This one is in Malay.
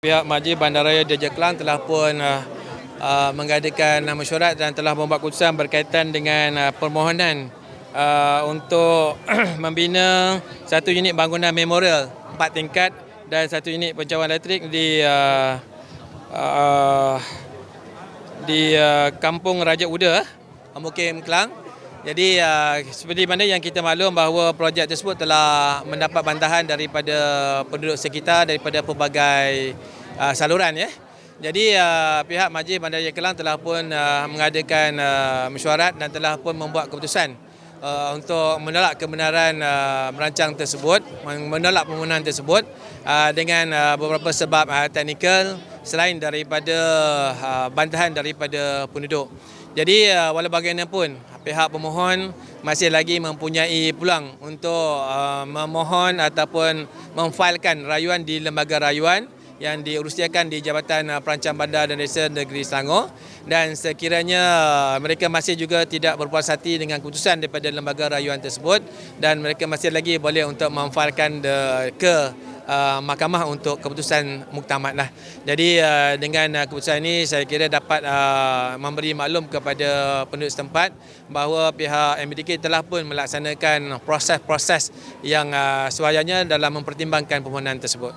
Pihak Majlis Bandaraya Daya Kelang telah pun uh, uh, mengadakan uh, mesyuarat dan telah membuat keputusan berkaitan dengan uh, permohonan uh, untuk membina satu unit bangunan memorial empat tingkat dan satu unit pencawang elektrik di uh, uh, di uh, Kampung Raja Uda, Mukim Kelang. Jadi uh, seperti mana yang kita maklum bahawa projek tersebut telah mendapat bantahan daripada penduduk sekitar daripada pelbagai uh, saluran ya. Jadi uh, pihak Majlis Bandaraya Kelang telah pun mengadakan mesyuarat dan telah pun membuat keputusan untuk menolak kebenaran merancang tersebut, menolak permohonan tersebut dengan beberapa sebab teknikal selain daripada bantahan daripada penduduk. Jadi walau bagaimanapun pihak pemohon masih lagi mempunyai peluang untuk uh, memohon ataupun memfailkan rayuan di lembaga rayuan yang diurusiakan di Jabatan uh, Perancang Bandar dan Desa Negeri Selangor. Dan sekiranya uh, mereka masih juga tidak berpuas hati dengan keputusan daripada lembaga rayuan tersebut dan mereka masih lagi boleh untuk memfailkan de, ke uh, mahkamah untuk keputusan muktamad lah. Jadi uh, dengan uh, keputusan ini saya kira dapat uh, memberi maklum kepada penduduk setempat bahawa pihak MBDK telah pun melaksanakan proses-proses yang uh, dalam mempertimbangkan permohonan tersebut.